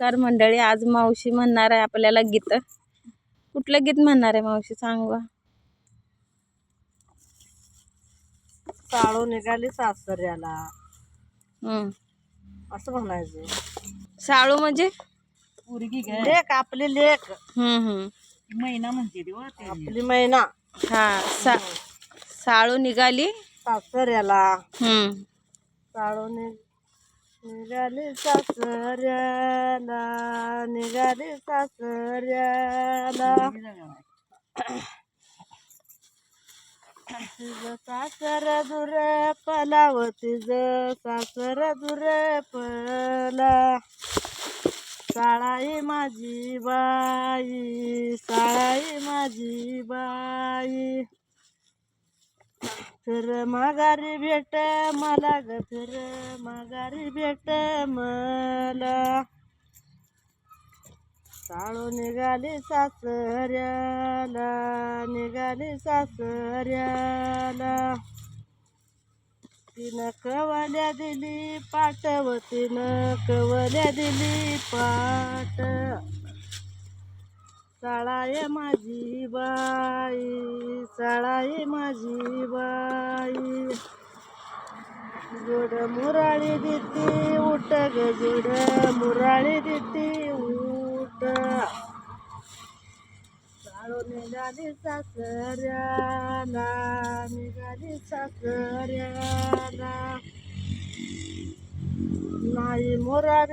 नमस्कार मंडळी आज मावशी म्हणणार आहे आपल्याला गीत. कुठलं गीत म्हणणार आहे मावशी? सांगा साळू निघाली सासऱ्याला. असं म्हणायचं. साळू म्हणजे? पोरगी लेख आपली लेख. महिना म्हणते आपली महिना हा सा साळू निघाली. सासऱ्याला. हम्म. साळू नि- निघाले सासऱ्याला निघाले सासऱ्याला. तिचं सासर दुर पलाव तिचं सासर दुर पला साळाई माझी बाई साळाई माझी बाई. फिर माघारी भेट मला ग फिर माघारी भेट मला. साळू निघाली सासऱ्याला निघाली सासऱ्याला. तिनं कवल्या दिली पाठवतीनं कवल्या दिली पाट साळाय माझी बाई साळाय माझी बाई. जोड मुराळी देते उठ ग जोड मुराळी देते उठ. निघाली सासऱ्याला निघाली सासऱ्याला. नाही मोरा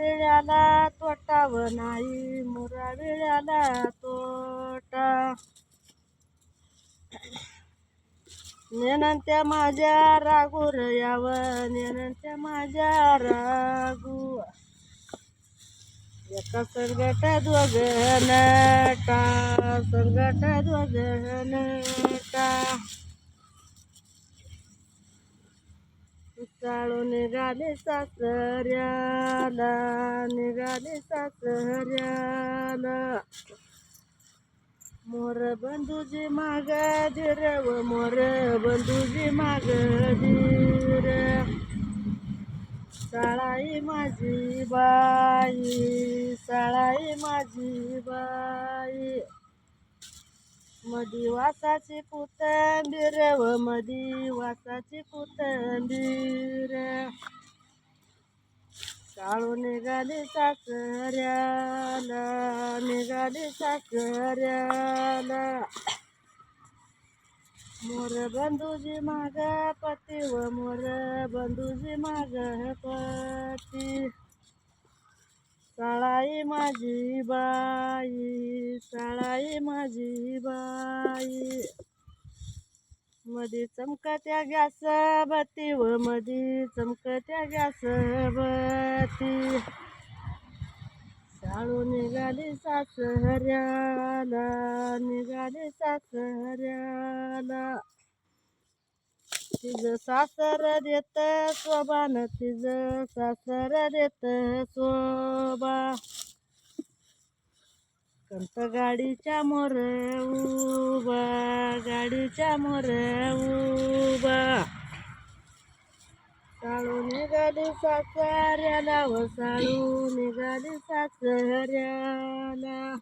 तोटा व नाही मोराविळ्याला तोटा. नेनंत्या माझ्या रागूर याव नेनंत्या माझ्या रागू एका संगट दोघ नटा संगट दोघ नटा. चाळू निघाले सासऱ्याला निघाले सासऱ्याला. मोर बंधूजी माग धीर व मोर बंधूजी माग धीर साळाई माझी बाई साळाई माझी बाई. मधी वासाची पुतंबीर व मधी वासाची पुतंबीर काळू निघाली सासऱ्याला निघाली सासऱ्याला मोर बंधूजी माग पती व मोर बंधूजी माग पती. साळाई माझी बाई साळाई माझी बाई. मधी चमकत्या गॅस बत्ती व मधी चमकत्या गॅस बत्ती शाळू निघाली सासऱ्याला निघाली सासऱ्याला. तिचं सासर देत न तिचं सासर देत सोबा कंत गाडीच्या मोर उ गाडीच्या मोर उभा. साळू निघाली सासऱ्याला व साळू निघाली सासऱ्याला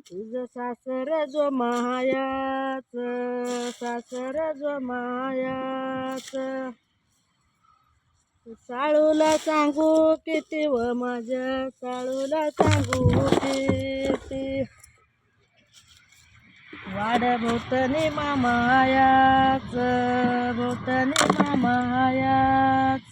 तुझं सासर जो मायाच सासर जो मायाच. साळूला सांगू किती व माझ्या साळूला सांगू किती. वाड भोवतनी मामायाच भोवतनी मामायाच.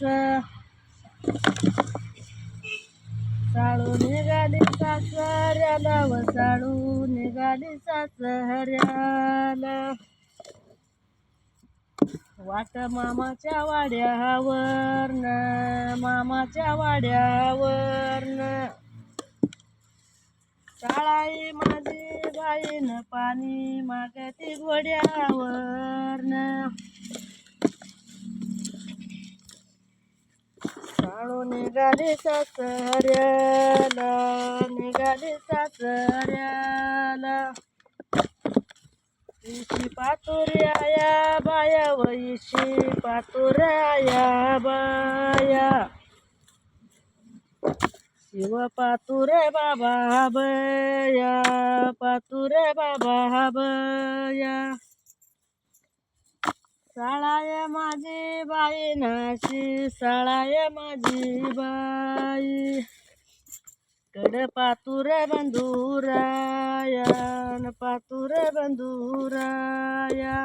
साळू निघाली सासऱ्याला व साळू निघाली सासऱ्याला. वाट मामाच्या वाड्यावरन मामाच्या वाड्यावरन. शाळाई माझी बाईन पाणी मागती घोड्यावरन. साळू निघाली सासऱ्याला निघाली सासऱ्याला. इशी पातुर्या बाया व इशी पातुर्या बाया. शिव पातुरे बाबा बया पातुरे बाबा बया साळाय माझी बाई नाशी साळाय माझी बाई कड पातुर बंधुराया न पातुर बंधुराया